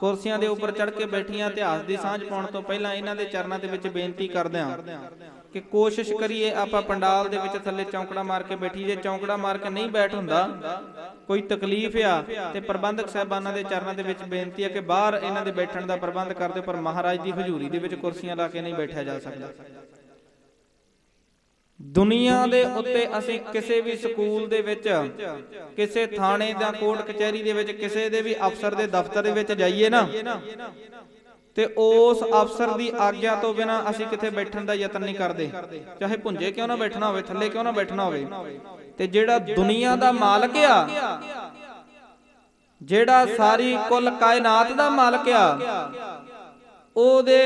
ਕੁਰਸੀਆਂ ਦੇ ਉੱਪਰ ਚੜ੍ਹ ਕੇ ਬੈਠੀਆਂ ਇਤਿਹਾਸ ਦੀ ਸਾਂਝ ਪਾਉਣ ਤੋਂ ਪਹਿਲਾਂ ਇਹਨਾਂ ਦੇ ਚਰਨਾਂ ਦੇ ਵਿੱਚ ਬੇਨਤੀ ਕਰਦੇ ਹਾਂ ਕਿ ਕੋਸ਼ਿਸ਼ ਕਰੀਏ ਆਪਾਂ ਪੰਡਾਲ ਦੇ ਵਿੱਚ ਥੱਲੇ ਚੌਂਕੜਾ ਮਾਰ ਕੇ ਬੈਠੀ ਜੇ ਚੌਂਕੜਾ ਮਾਰ ਕੇ ਨਹੀਂ ਬੈਠ ਹੁੰਦਾ, ਕੋਈ ਤਕਲੀਫ ਆ ਤੇ ਪ੍ਰਬੰਧਕ ਸਾਹਿਬਾਨਾਂ ਦੇ ਚਰਨਾਂ ਦੇ ਵਿੱਚ ਬੇਨਤੀ ਹੈ ਕਿ ਬਾਹਰ ਇਹਨਾਂ ਦੇ ਬੈਠਣ ਦਾ ਪ੍ਰਬੰਧ ਕਰ ਦਿਓ, ਪਰ ਮਹਾਰਾਜ ਦੀ ਹਜ਼ੂਰੀ ਦੇ ਵਿੱਚ ਕੁਰਸੀਆਂ ਲਾ ਕੇ ਨਹੀਂ ਬੈਠਿਆ ਜਾ ਸਕਦਾ। ਦੁਨੀਆ ਦੇ ਉੱਤੇ ਅਸੀਂ ਕਿਸੇ ਵੀ ਸਕੂਲ ਦੇ ਵਿੱਚ, ਕਿਸੇ ਥਾਣੇ ਜਾਂ ਕੋਰਟ ਕਚਹਿਰੀ ਦੇ ਵਿੱਚ, ਕਿਸੇ ਦੇ ਵੀ ਅਫਸਰ ਦੇ ਦਫ਼ਤਰ ਦੇ ਵਿੱਚ ਜਾਈਏ ਨਾ, ਤੇ ਉਸ ਅਫਸਰ ਦੀ ਆਗਿਆ ਤੋਂ ਬਿਨਾ ਅਸੀਂ ਕਿਤੇ ਬੈਠਣ ਦਾ ਯਤਨ ਨਹੀਂ ਕਰਦੇ। ਚਾਹੇ ਭੁੰਜੇ ਕਿਉਂ ਨਾ ਬੈਠਣਾ ਹੋਵੇ, ਥੱਲੇ ਕਿਉਂ ਨਾ ਬੈਠਣਾ ਹੋਵੇ। ਤੇ ਜਿਹੜਾ ਦੁਨੀਆ ਦਾ ਮਾਲਕ ਆ, ਜਿਹੜਾ ਸਾਰੀ ਕੁੱਲ ਕਾਇਨਾਤ ਦਾ ਮਾਲਕ ਆ, ਉਹਦੇ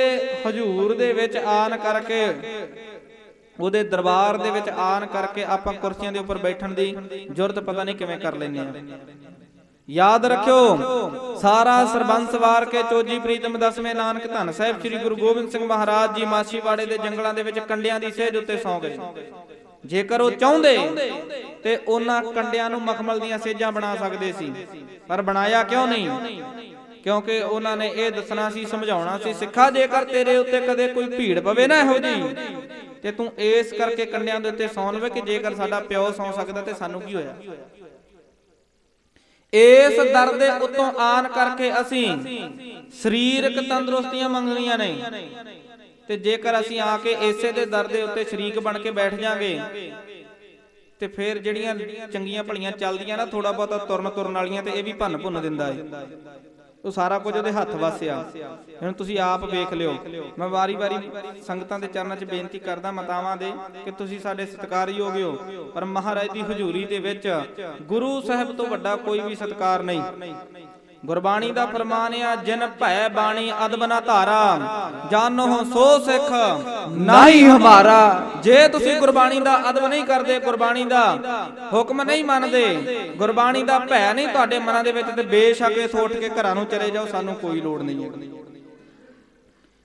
ਹਜ਼ੂਰ ਦੇ ਵਿੱਚ ਆਨ ਕਰਕੇ ਉਹਦੇ ਦਰਬਾਰ ਦੇ ਵਿੱਚ ਆਨ ਕਰਕੇ ਆਪਾਂ ਕੁਰਸੀਆਂ ਦੇ ਉੱਪਰ ਬੈਠਣ ਦੀ ਜ਼ਰੂਰਤ ਪਤਾ ਨਹੀਂ ਕਿਵੇਂ ਕਰ ਲੈਨੇ ਆ ਯਾਦ ਰੱਖਿਓ, ਸਾਰਾ ਸਰਬੰਸ ਵਾਰ ਕੇ ਚੋਜੀ ਪ੍ਰੀਤਮ ਦਸਵੇਂ ਨਾਨਕ ਧੰਨ ਸਾਹਿਬ ਸ੍ਰੀ ਗੁਰੂ ਗੋਬਿੰਦ ਸਿੰਘ ਮਹਾਰਾਜ ਜੀ ਮਾਛੀਵਾੜੇ ਦੇ ਜੰਗਲਾਂ ਦੇ ਵਿੱਚ ਕੰਡਿਆਂ ਦੀ ਸੇਜ ਉੱਤੇ ਸੌਂ ਗਏ। ਜੇਕਰ ਉਹ ਚਾਹੁੰਦੇ ਤੇ ਉਹਨਾਂ ਕੰਡਿਆਂ ਨੂੰ ਮਖਮਲ ਦੀਆਂ ਸੇਜਾਂ ਬਣਾ ਸਕਦੇ ਸੀ। ਪਰ ਬਣਾਇਆ ਕਿਉਂ ਨਹੀਂ? ਕਿਉਂਕਿ ਉਹਨਾਂ ਨੇ ਇਹ ਦੱਸਣਾ ਸੀ, ਸਮਝਾਉਣਾ ਸੀ, ਸਿੱਖਾ ਜੇਕਰ ਤੇਰੇ ਉੱਤੇ ਕਦੇ ਕੋਈ ਭੀੜ ਪਵੇ ਨਾ ਇਹੋ ਜੀ ਤੇ ਤੂੰ ਇਸ ਕਰਕੇ ਕੰਡਿਆਂ ਦੇ ਉੱਤੇ ਸੌਂ ਲਵੇ ਕਿ ਜੇਕਰ ਸਾਡਾ ਪਿਓ ਸੌਂ ਸਕਦਾ ਤੇ ਸਾਨੂੰ ਕੀ ਹੋਇਆ? ਇਸ ਦਰ ਦੇ ਉੱਤੋਂ ਆਨ ਕਰਕੇ ਅਸੀਂ ਸਰੀਰਕ ਤੰਦਰੁਸਤੀਆਂ ਮੰਗਣੀਆਂ ਨੇ। ਤੇ ਜੇਕਰ ਅਸੀਂ ਆ ਕੇ ਇਸੇ ਦੇ ਦਰ ਦੇ ਉੱਤੇ ਸ਼ਰੀਕ ਬਣ ਕੇ ਬੈਠ ਜਾਾਂਗੇ, ਤੇ ਫਿਰ ਜਿਹੜੀਆਂ ਚੰਗੀਆਂ ਭਲੀਆਂ ਚੱਲਦੀਆਂ ਨਾ ਥੋੜਾ ਬਹੁਤਾ ਤੁਰਨ ਤੁਰਨ ਵਾਲੀਆਂ ਤੇ ਇਹ ਵੀ ਭੰਨ ਭੁੰਨ ਦਿੰਦਾ ਏ। ਉਹ ਸਾਰਾ ਕੁਝ ਉਹਦੇ ਹੱਥ ਵਸਿਆ ਹੁਣ ਤੁਸੀਂ ਆਪ ਵੇਖ ਲਿਓ। ਮੈਂ ਵਾਰੀ-ਵਾਰੀ ਸੰਗਤਾਂ ਦੇ ਚਰਨਾਂ 'ਚ ਬੇਨਤੀ ਕਰਦਾ ਮਤਾਵਾਂ ਦੇ ਕਿ ਤੁਸੀਂ ਸਾਡੇ ਸਤਿਕਾਰਯੋਗ ਹੋ। ਪਰ ਮਹਾਰਾਜ ਦੀ ਹਜ਼ੂਰੀ ਦੇ ਵਿੱਚ ਗੁਰੂ ਸਾਹਿਬ ਤੋਂ ਵੱਡਾ ਕੋਈ ਵੀ ਸਤਿਕਾਰ ਨਹੀਂ। ਗੁਰਬਾਣੀ ਦਾ ਫਰਮਾਨ ਆ, ਜਿਨ ਭੈ ਬਾਣੀ ਅਦਬ ਨਾ ਧਾਰਾ, ਜਾਨੋ ਸੋ ਸਿੱਖ, ਨਹੀਂ ਹਮਾਰਾ। ਜੇ ਤੁਸੀਂ ਗੁਰਬਾਣੀ ਦਾ ਅਦਬ ਨਹੀਂ ਕਰਦੇ, ਗੁਰਬਾਣੀ ਦਾ ਹੁਕਮ ਨਹੀਂ ਮੰਨਦੇ, ਗੁਰਬਾਣੀ ਦਾ ਭੈ ਨਹੀਂ ਤੁਹਾਡੇ ਮਨਾਂ ਦੇ ਵਿੱਚ ਤੇ ਬੇਸ਼ੱਕ ਇਹ ਉੱਠ ਕੇ ਘਰਾਂ ਨੂੰ ਚਲੇ ਜਾਓ, ਸਾਨੂੰ ਕੋਈ ਲੋੜ ਨਹੀਂ ਹੈ।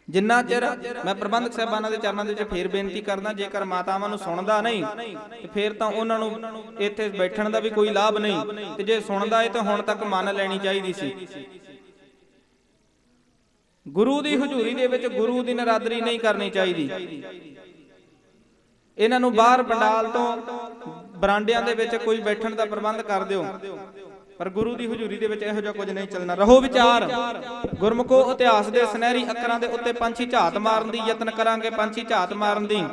ਜਿੰਨਾ ਚਿਰ ਮੈਂ ਪ੍ਰਬੰਧਕ ਸਾਹਿਬਾਨਾਂ ਦੇ ਚਰਨਾਂ ਦੇ ਵਿੱਚ ਫੇਰ ਬੇਨਤੀ ਕਰਦਾ, ਜੇਕਰ ਮਾਤਾਵਾਂ ਨੂੰ ਸੁਣਦਾ ਨਹੀਂ, ਤੇ ਫੇਰ ਤਾਂ ਉਹਨਾਂ ਨੂੰ ਇੱਥੇ ਬੈਠਣ ਦਾ ਵੀ ਕੋਈ ਲਾਭ ਨਹੀਂ। ਤੇ ਜੇ ਸੁਣਦਾ ਏ ਤਾਂ ਹੁਣ ਤੱਕ ਮੰਨ ਲੈਣੀ ਚਾਹੀਦੀ ਸੀ। ਗੁਰੂ ਦੀ ਹਜ਼ੂਰੀ ਦੇ ਵਿੱਚ ਗੁਰੂ ਦੀ ਨਰਾਦਰੀ ਨਹੀਂ ਕਰਨੀ ਚਾਹੀਦੀ। ਇਹਨਾਂ ਨੂੰ ਬਾਹਰ ਪੰਡਾਲ ਤੋਂ ਬਰਾਂਡਿਆਂ ਦੇ ਵਿੱਚ ਕੋਈ ਬੈਠਣ ਦਾ ਪ੍ਰਬੰਧ ਕਰ ਦਿਓ। ਪਰ ਗੁਰੂ ਦੀ ਹਜ਼ੂਰੀ ਦੇ ਵਿੱਚ ਇਹੋ ਜਿਹਾ ਕੁਝ ਨਹੀਂ ਚੱਲਣਾ। ਰਹੋ ਵਿਚਾਰ। ਗੁਰਮੁਖੋ ਇਤਿਹਾਸ ਦੇ ਸੁਨਹਿਰੀ ਅੱਖਰਾਂ ਦੇ ਉੱਤੇ ਪੰਛੀ ਝਾਤ ਮਾਰਨ ਦੀ ਯਤਨ ਕਰਾਂਗੇ, ਪੰਛੀ ਝਾਤ ਮਾਰਨ ਦੀ।